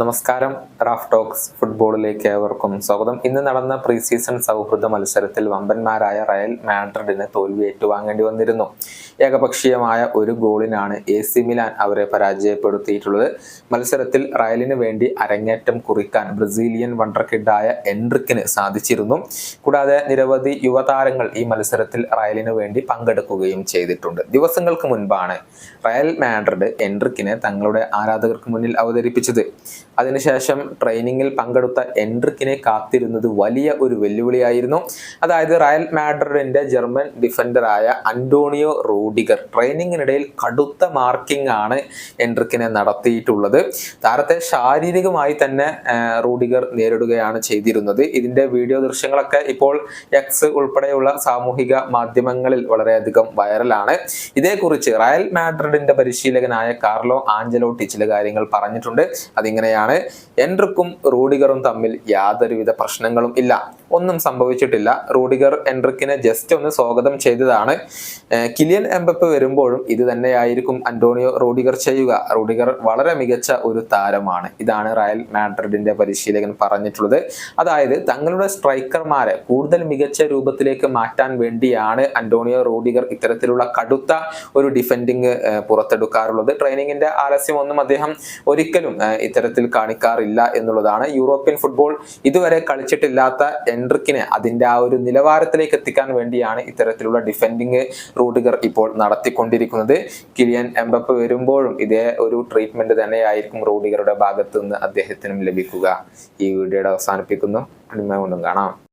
നമസ്കാരം. Raf talks ഫുട്ബോളിലേക്ക് ഏവർക്കും സ്വാഗതം. ഇന്ന് നടന്ന പ്രീ സീസൺ സൗഹൃദ മത്സരത്തിൽ വമ്പന്മാരായ റയൽ മാഡ്രിഡിന് തോൽവി ഏറ്റുവാങ്ങേണ്ടി വന്നിരുന്നു. ഏകപക്ഷീയമായ ഒരു ഗോളിനാണ് എ സി മിലാൻ അവരെ പരാജയപ്പെടുത്തിയിട്ടുള്ളത്. മത്സരത്തിൽ റയലിന് വേണ്ടി അരങ്ങേറ്റം കുറിക്കാൻ ബ്രസീലിയൻ വണ്ടർ കിഡായ എൻട്രിക്കിന് സാധിച്ചിരുന്നു. കൂടാതെ നിരവധി യുവതാരങ്ങൾ ഈ മത്സരത്തിൽ റയലിന് വേണ്ടി പങ്കെടുക്കുകയും ചെയ്തിട്ടുണ്ട്. ദിവസങ്ങൾക്ക് മുൻപാണ് റയൽ മാഡ്രിഡ് എൻട്രിക്കിനെ തങ്ങളുടെ ആരാധകർക്ക് മുന്നിൽ അവതരിപ്പിച്ചത്. അതിനുശേഷം ട്രെയിനിങ്ങിൽ പങ്കെടുത്ത എൻട്രിക്കിനെ കാത്തിരുന്നത് വലിയ ഒരു വെല്ലുവിളിയായിരുന്നു. അതായത് റയൽ മാഡ്രിഡിന്റെ ജർമ്മൻ ഡിഫൻഡറായ അന്റോണിയോ റൂഡിഗർ ട്രെയിനിങ്ങിനിടയിൽ കടുത്ത മാർക്കിംഗ് ആണ് എൻട്രിക്കിനെ നടത്തിയിട്ടുള്ളത്. താരത്തെ ശാരീരികമായി തന്നെ റോഡിഗർ നേരിടുകയാണ് ചെയ്തിരുന്നത്. ഇതിന്റെ വീഡിയോ ദൃശ്യങ്ങളൊക്കെ ഇപ്പോൾ എക്സ് ഉൾപ്പെടെയുള്ള സാമൂഹിക മാധ്യമങ്ങളിൽ വളരെയധികം വൈറലാണ്. ഇതേക്കുറിച്ച് റയൽ മാഡ്രിഡിന്റെ പരിശീലകനായ കാർലോ ആഞ്ചലോട്ടി ചില കാര്യങ്ങൾ പറഞ്ഞിട്ടുണ്ട്. അതിങ്ങനെയാണ് എൻട്രിക്കും റൂഡിഗറും തമ്മിൽ യാതൊരുവിധ പ്രശ്നങ്ങളും ഇല്ല. ഒന്നും സംഭവിച്ചിട്ടില്ല. റൂഡിഗർ എൻട്രിക്കിനെ ജസ്റ്റ് ഒന്ന് സ്വാഗതം ചെയ്തതാണ്. കിലിയൻ എംബപ്പ് വരുമ്പോഴും ഇത് തന്നെയായിരിക്കും അന്റോണിയോ റൂഡിഗർ ചെയ്യുക. റൂഡിഗർ വളരെ മികച്ച ഒരു താരമാണ്. ഇതാണ് റയൽ മാഡ്രിഡിന്റെ പരിശീലകൻ പറഞ്ഞിട്ടുള്ളത്. അതായത് തങ്ങളുടെ സ്ട്രൈക്കർമാരെ കൂടുതൽ മികച്ച രൂപത്തിലേക്ക് മാറ്റാൻ വേണ്ടിയാണ് അന്റോണിയോ റൂഡിഗർ ഇത്തരത്തിലുള്ള കടുത്ത ഒരു ഡിഫെൻഡിങ് പുറത്തെടുക്കാറുള്ളത്. ട്രെയിനിങ്ങിന്റെ ആലസ്യമൊന്നും അദ്ദേഹം ഒരിക്കലും ഏർ ഇത്തരത്തിൽ കാണിക്കാറില്ല എന്നുള്ളതാണ് യൂറോപ്യൻ ഫുട്ബോൾ ഇതുവരെ കളിച്ചിട്ടില്ലാത്ത എൻട്രിക്കിനെ അതിന്റെ ആ ഒരു നിലവാരത്തിലേക്ക് എത്തിക്കാൻ വേണ്ടിയാണ് ഇത്തരത്തിലുള്ള ഡിഫെൻഡിങ് റൂഡിഗർ ഇപ്പോൾ നടത്തിക്കൊണ്ടിരിക്കുന്നത്. കിലിയൻ എംബപ്പ് വരുമ്പോഴും ഇതേ ഒരു ട്രീറ്റ്മെന്റ് തന്നെയായിരിക്കും റൂഡിഗറുടെ ഭാഗത്ത് നിന്ന് അദ്ദേഹത്തിനും ലഭിക്കുക. ഈ വീഡിയോയുടെ അവസാനിപ്പിക്കുന്നു. കൊണ്ടും കാണാം.